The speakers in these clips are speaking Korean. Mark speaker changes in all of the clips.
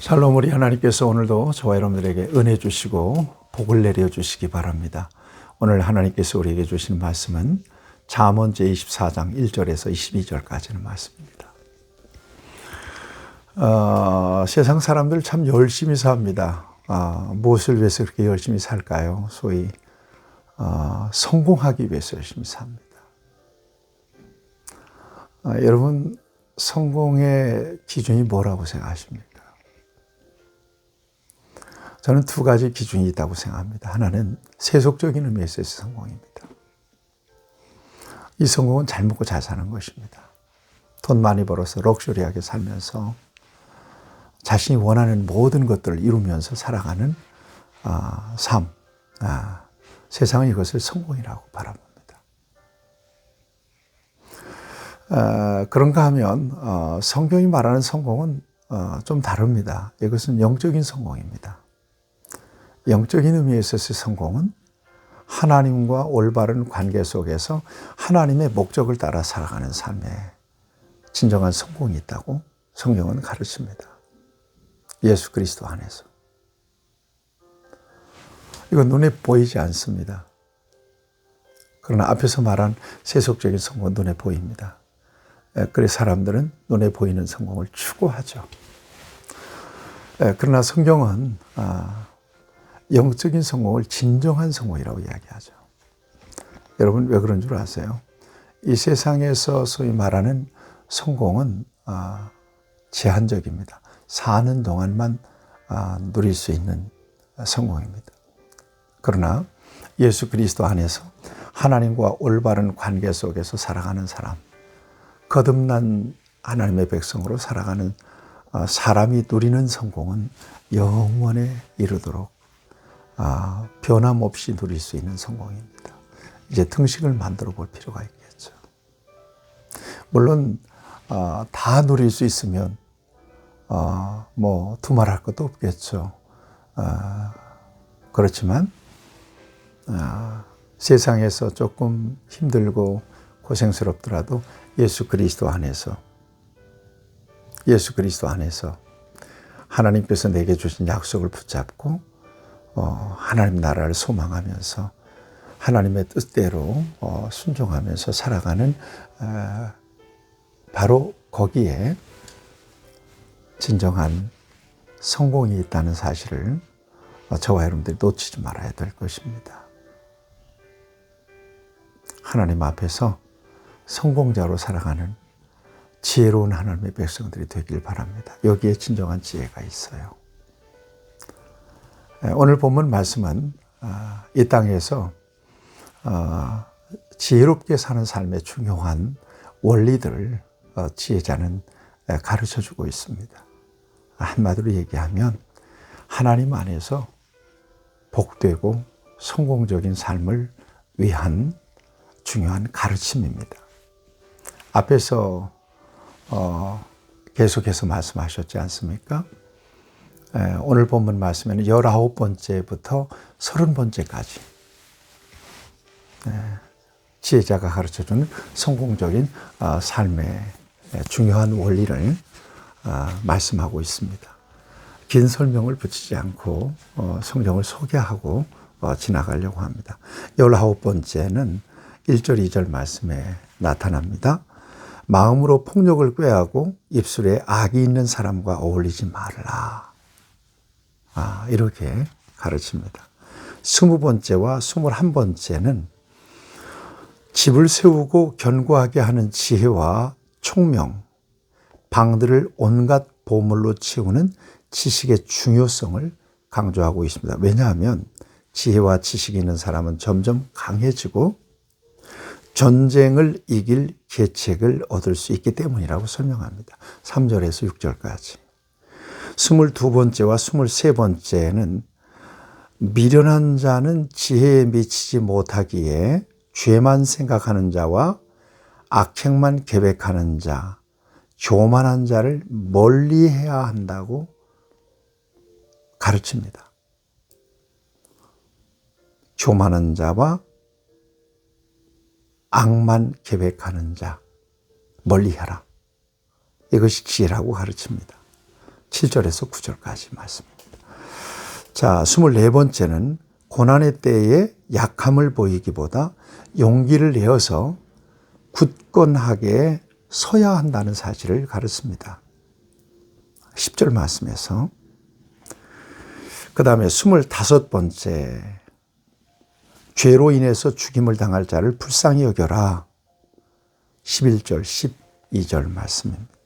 Speaker 1: 샬롬 우리 하나님께서 오늘도 저와 여러분들에게 은혜 주시고 복을 내려 주시기 바랍니다. 오늘 하나님께서 우리에게 주신 말씀은 잠언 제24장 1절에서 22절까지는 말씀입니다. 어, 세상 사람들 참 열심히 삽니다. 어, 무엇을 위해서 그렇게 열심히 살까요? 소위 어, 성공하기 위해서 열심히 삽니다. 어, 여러분 성공의 기준이 뭐라고 생각하십니까? 저는 두 가지 기준이 있다고 생각합니다. 하나는 세속적인 의미에서의 성공입니다. 이 성공은 잘 먹고 잘 사는 것입니다. 돈 많이 벌어서 럭셔리하게 살면서 자신이 원하는 모든 것들을 이루면서 살아가는 어, 삶. 아, 세상은 이것을 성공이라고 바라봅니다. 어, 그런가 하면 어, 성경이 말하는 성공은 어, 좀 다릅니다. 이것은 영적인 성공입니다. 영적인 의미에서의 성공은 하나님과 올바른 관계 속에서 하나님의 목적을 따라 살아가는 삶에 진정한 성공이 있다고 성경은 가르칩니다. 예수 그리스도 안에서. 이건 눈에 보이지 않습니다. 그러나 앞에서 말한 세속적인 성공은 눈에 보입니다. 그래서 사람들은 눈에 보이는 성공을 추구하죠. 그러나 성경은 아, 영적인 성공을 진정한 성공이라고 이야기하죠. 여러분 왜 그런 줄 아세요? 이 세상에서 소위 말하는 성공은 아, 제한적입니다. 사는 동안만 아, 누릴 수 있는 성공입니다. 그러나 예수 그리스도 안에서 하나님과 올바른 관계 속에서 살아가는 사람, 거듭난 하나님의 백성으로 살아가는 아, 사람이 누리는 성공은 영원에 이르도록 아, 변함없이 누릴 수 있는 성공입니다. 이제 등식을 만들어 볼 필요가 있겠죠. 물론 아, 다 누릴 수 있으면 아, 뭐 두말할 것도 없겠죠. 아, 그렇지만 아, 세상에서 조금 힘들고 고생스럽더라도 예수 그리스도 안에서 예수 그리스도 안에서 하나님께서 내게 주신 약속을 붙잡고 어, 하나님 나라를 소망하면서 하나님의 뜻대로 어, 순종하면서 살아가는 어, 바로 거기에 진정한 성공이 있다는 사실을 저와 여러분들이 놓치지 말아야 될 것입니다. 하나님 앞에서 성공자로 살아가는 지혜로운 하나님의 백성들이 되길 바랍니다. 여기에 진정한 지혜가 있어요. 예, 오늘 본문 말씀은 아, 이 땅에서 아, 지혜롭게 사는 삶의 중요한 원리들을 어, 지혜자는 예, 가르쳐 주고 있습니다. 한마디로 얘기하면 하나님 안에서 복되고 성공적인 삶을 위한 중요한 가르침입니다. 앞에서 어, 계속해서 말씀하셨지 않습니까? 오늘 본문 말씀에는 19번째부터 30번째까지 지혜자가 가르쳐주는 성공적인 어, 삶의 중요한 원리를 어, 말씀하고 있습니다. 긴 설명을 붙이지 않고 어, 성경을 소개하고 지나가려고 합니다. 19번째는 1절, 2절 말씀에 나타납니다. 마음으로 폭력을 꾀하고 입술에 악이 있는 사람과 어울리지 말라. 아, 이렇게 가르칩니다. 스무 번째와 스물한 번째는 집을 세우고 견고하게 하는 지혜와 총명, 방들을 온갖 보물로 채우는 지식의 중요성을 강조하고 있습니다. 왜냐하면 지혜와 지식이 있는 사람은 점점 강해지고 전쟁을 이길 계책을 얻을 수 있기 때문이라고 설명합니다. 3절에서 6절까지. 스물두 번째와 스물세 번째는 미련한 자는 지혜에 미치지 못하기에 죄만 생각하는 자와 악행만 계획하는 자, 교만한 자를 멀리 해야 한다고 가르칩니다. 교만한 자와 악만 계획하는 자, 멀리 하라. 이것이 지혜라고 가르칩니다. 7절에서 9절까지 말씀입니다. 자, 24번째는 고난의 때에 약함을 보이기보다 용기를 내어서 굳건하게 서야 한다는 사실을 가르칩니다. 10절 말씀에서 그 다음에 25번째 죄로 인해서 죽임을 당할 자를 불쌍히 여겨라. 11절, 12절 말씀입니다.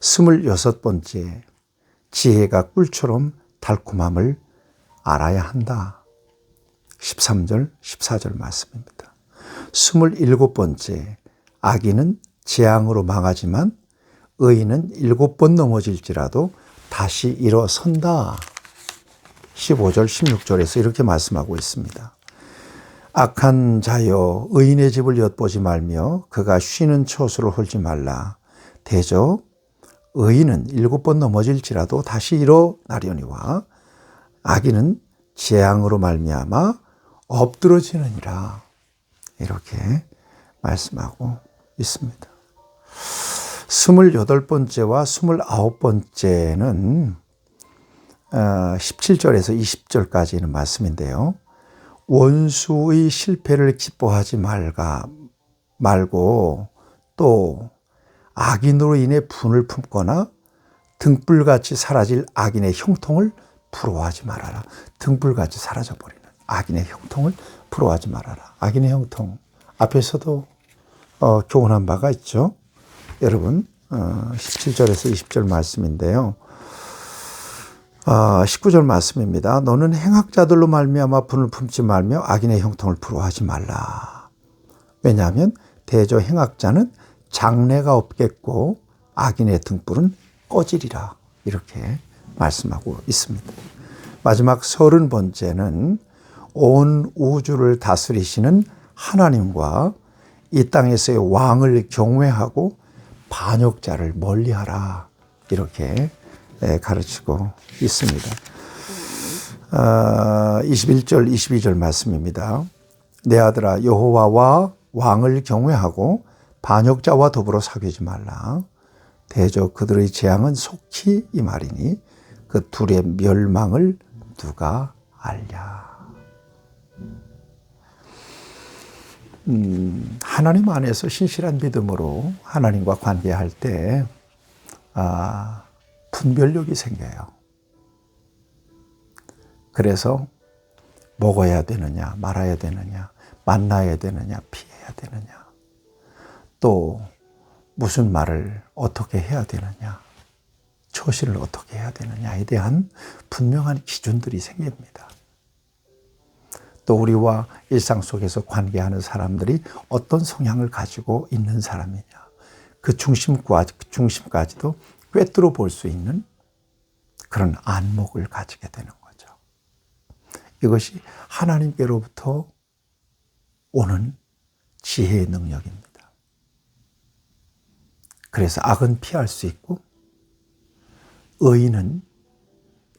Speaker 1: 26번째 지혜가 꿀처럼 달콤함을 알아야 한다. 13절, 14절 말씀입니다. 27번째 악인은 재앙으로 망하지만 의인은 일곱 번 넘어질지라도 다시 일어선다. 15절, 16절에서 이렇게 말씀하고 있습니다. 악한 자여 의인의 집을 엿보지 말며 그가 쉬는 처소를 홀지 말라. 대저 의인은 일곱 번 넘어질지라도 다시 일어나려니와 악인은 재앙으로 말미암아 엎드러지느니라. 이렇게 말씀하고 있습니다. 스물여덟 번째와 스물아홉 번째는 17절에서 어, 20절까지는 말씀인데요. 원수의 실패를 기뻐하지 말가 말고 또 악인으로 인해 분을 품거나 등불같이 사라질 악인의 형통을 부러워하지 말아라. 등불같이 사라져버리는 악인의 형통을 부러워하지 말아라. 악인의 형통 앞에서도 어, 교훈한 바가 있죠. 여러분 어, 17절에서 20절 말씀인데요. 어, 19절 말씀입니다. 너는 행악자들로 말미암아 분을 품지 말며 악인의 형통을 부러워하지 말라. 왜냐하면 대저 행악자는 장래가 없겠고 악인의 등불은 꺼지리라. 이렇게 말씀하고 있습니다. 마지막 서른 번째는 온 우주를 다스리시는 하나님과 이 땅에서의 왕을 경외하고 반역자를 멀리하라 이렇게 예, 가르치고 있습니다. 21절, 아, 22절 말씀입니다. 내 아들아 여호와와 왕을 경외하고 반역자와 더불어 사귀지 말라. 대저 그들의 재앙은 속히 이 말이니 그 둘의 멸망을 누가 알랴. 음, 하나님 안에서 신실한 믿음으로 하나님과 관계할 때 아, 분별력이 생겨요. 그래서 먹어야 되느냐, 말아야 되느냐, 만나야 되느냐, 피해야 되느냐, 또 무슨 말을 어떻게 해야 되느냐, 처시를 어떻게 해야 되느냐에 대한 분명한 기준들이 생깁니다. 또 우리와 일상 속에서 관계하는 사람들이 어떤 성향을 가지고 있는 사람이냐. 그 중심과, 중심까지도 꿰뚫어 볼 수 있는 그런 안목을 가지게 되는 거죠. 이것이 하나님께로부터 오는 지혜의 능력입니다. 그래서 악은 피할 수 있고 의인은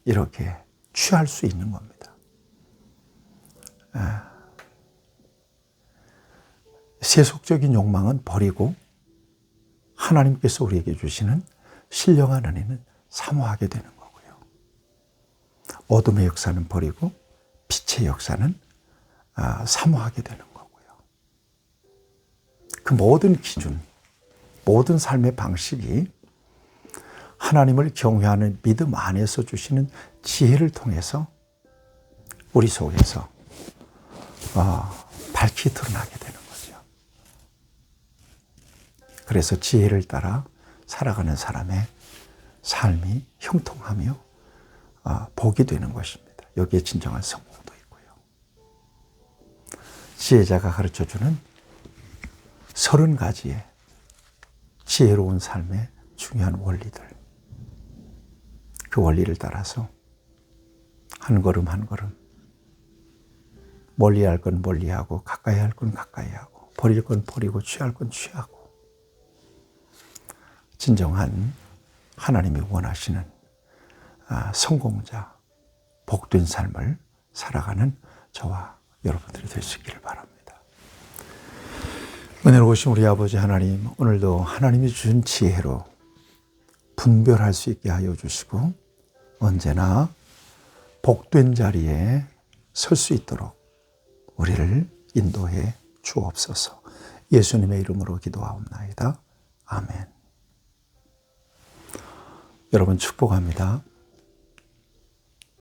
Speaker 1: 이렇게 취할 수 있는 겁니다. 예. 세속적인 욕망은 버리고 하나님께서 우리에게 주시는 신령한 은혜는 사모하게 되는 거고요. 어둠의 역사는 버리고 빛의 역사는 아, 사모하게 되는 거고요. 그 모든 기준, 모든 삶의 방식이 하나님을 경외하는 믿음 안에서 주시는 지혜를 통해서 우리 속에서 어, 밝히 드러나게 되는 거죠. 그래서 지혜를 따라 살아가는 사람의 삶이 형통하며 어, 복이 되는 것입니다. 여기에 진정한 성공도 있고요. 지혜자가 가르쳐 주는 서른 가지의 지혜로운 삶의 중요한 원리들. 그 원리를 따라서 한 걸음 한 걸음 멀리 할 건 멀리 하고 가까이 할 건 가까이 하고 버릴 건 버리고 취할 건 취하고 진정한 하나님이 원하시는 아, 성공자 복된 삶을 살아가는 저와 여러분들이 될 수 있기를 바랍니다. 은혜로우신 우리 아버지 하나님 오늘도 하나님이 주신 지혜로 분별할 수 있게 하여 주시고 언제나 복된 자리에 설 수 있도록 우리를 인도해 주옵소서. 예수님의 이름으로 기도하옵나이다. 아멘. 여러분 축복합니다.